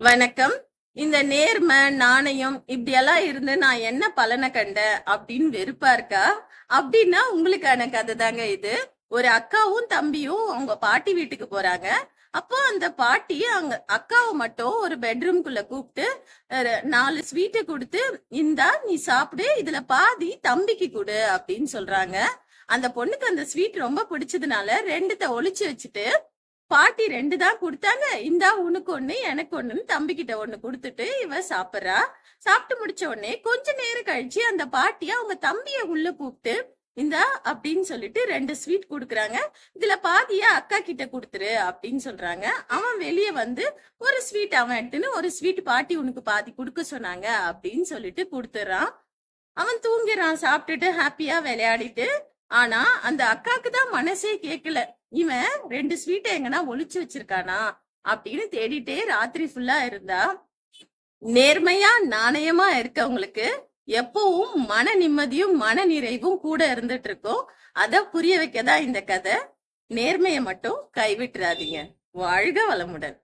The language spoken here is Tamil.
வணக்கம். இந்த நேர்மை நாணயம் இப்படி எல்லாம் இருந்து நான் என்ன பலனை கண்டேன் அப்படின்னு வெறுப்பா இருக்கா? அப்படின்னா உங்களுக்கான கதை தாங்க இது. ஒரு அக்காவும் தம்பியும் அவங்க பாட்டி வீட்டுக்கு போறாங்க. அப்போ அந்த பாட்டி அங்க அக்காவை மட்டும் ஒரு பெட்ரூம்குள்ள கூப்பிட்டு நாலு ஸ்வீட்டை கொடுத்து இந்தா நீ சாப்பிடு இதுல பாதி தம்பிக்கு கொடு அப்படின்னு சொல்றாங்க. அந்த பொண்ணுக்கு அந்த ஸ்வீட் ரொம்ப பிடிச்சதுனால ரெண்டுத்த ஒளிச்சு வச்சுட்டு பாட்டி ரெண்டு தான் கொடுத்தாங்க. இந்தா உனக்கு ஒண்ணு எனக்கு ஒண்ணுன்னு தம்பி கிட்ட ஒண்ணு கொடுத்துட்டு இவ சாப்பிடுறா. சாப்பிட்டு முடிச்ச உடனே கொஞ்ச நேரம் கழிச்சு அந்த பாட்டி அவங்க தம்பிய உள்ள கூப்பிட்டு இந்தா அப்படின்னு சொல்லிட்டு ரெண்டு ஸ்வீட் கொடுக்குறாங்க. இதுல பாதிய அக்கா கிட்ட கொடுத்துரு அப்படின்னு சொல்றாங்க. அவன் வெளியே வந்து ஒரு ஸ்வீட் அவன் எடுத்துன்னு ஒரு ஸ்வீட் பாட்டி உனக்கு பாதி கொடுக்க சொன்னாங்க அப்படின்னு சொல்லிட்டு கொடுத்துறான். அவன் தூங்கிறான் சாப்பிட்டுட்டு ஹாப்பியா விளையாடிட்டு ஆனா அந்த அக்காக்கு தான் மனசே கேட்கல இவன் ரெண்டு ஸ்வீட்டை எங்கன்னா ஒழிச்சு வச்சிருக்கானா? அப்படின்னு தேடிட்டே ராத்திரி ஃபுல்லா இருந்தா நேர்மையா நாணயமா இருக்கவங்களுக்கு எப்பவும் மன நிம்மதியும் மன நிறைவும் கூட இருந்துட்டு இருக்கும் அத புரிய வைக்கதான் இந்த கதை? நேர்மையை மட்டும் கைவிட்டுறாதீங்க. வாழ்க வளமுடன்.